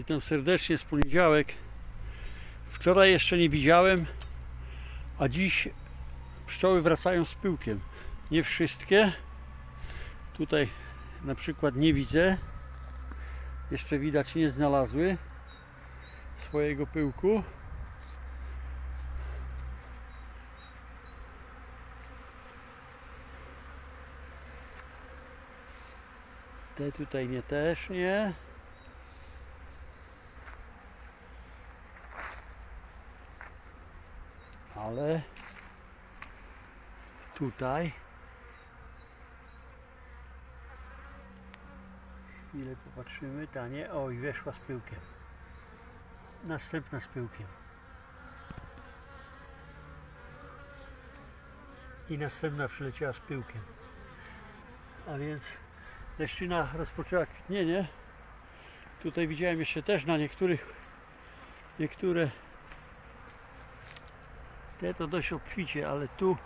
Witam serdecznie z poniedziałek. Wczoraj jeszcze nie widziałem, a dziś pszczoły wracają z pyłkiem. Nie wszystkie. Tutaj na przykład nie widzę. Jeszcze widać nie znalazły swojego pyłku. Te tutaj nie też nie. Ale tutaj chwilę popatrzymy, ta nie, oj weszła z pyłkiem. Następna z pyłkiem. I następna przyleciała z pyłkiem. A więc leszczyna rozpoczęła kwitnienie. Tutaj widziałem jeszcze też na niektórych niektóre te to dość obficie, ale tu,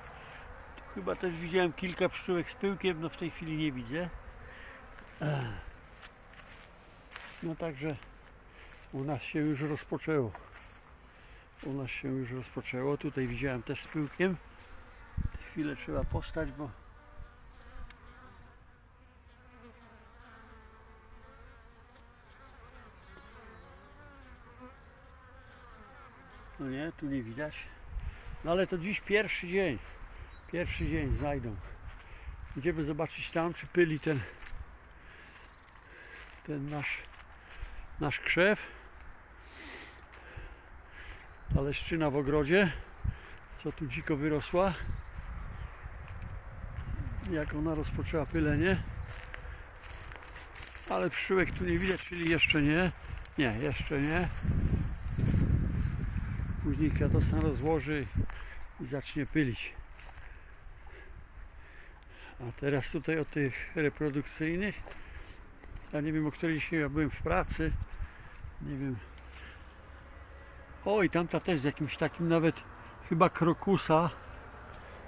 tu chyba też widziałem kilka pszczółek z pyłkiem, no w tej chwili nie widzę. No także u nas się już rozpoczęło. U nas się już rozpoczęło. Tutaj widziałem też z pyłkiem. Chwilę trzeba postać, bo no nie, tu nie widać. No ale to dziś pierwszy dzień. Pierwszy dzień znajdą. Idziemy zobaczyć tam, czy pyli ten ten nasz nasz krzew. Ta leszczyna w ogrodzie, co tu dziko wyrosła. Jak ona rozpoczęła pylenie. Ale pszczółek tu nie widać, czyli jeszcze nie. Nie, jeszcze nie. Później kwiatostan rozłoży i zacznie pylić. A teraz tutaj o tych reprodukcyjnych. Ja nie wiem o której dzisiaj ja byłem w pracy. Nie wiem. O i tamta też z jakimś takim nawet chyba krokusa.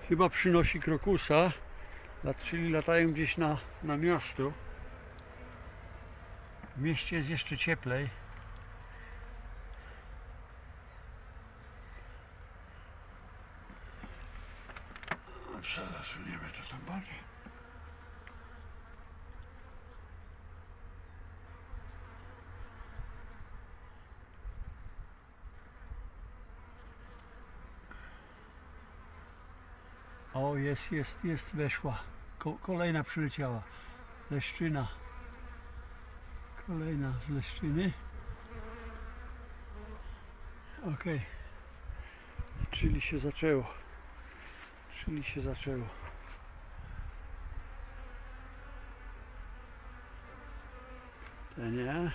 Chyba przynosi krokusa. Czyli latają gdzieś na, na miasto. W mieście jest jeszcze cieplej. Przesuniemy to tam bardziej. O, jest, jest, jest, weszła. Ko kolejna przyleciała. Leszczyna. Kolejna z leszczyny. Ok. Czyli się zaczęło. Czyli się zaczęło. Te nie.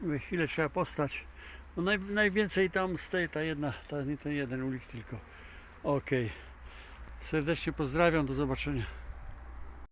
Mówię, chwilę trzeba postać. No naj, najwięcej tam z tej, ta jedna, ta, nie ten jeden ulik tylko. Okej. Serdecznie pozdrawiam, do zobaczenia.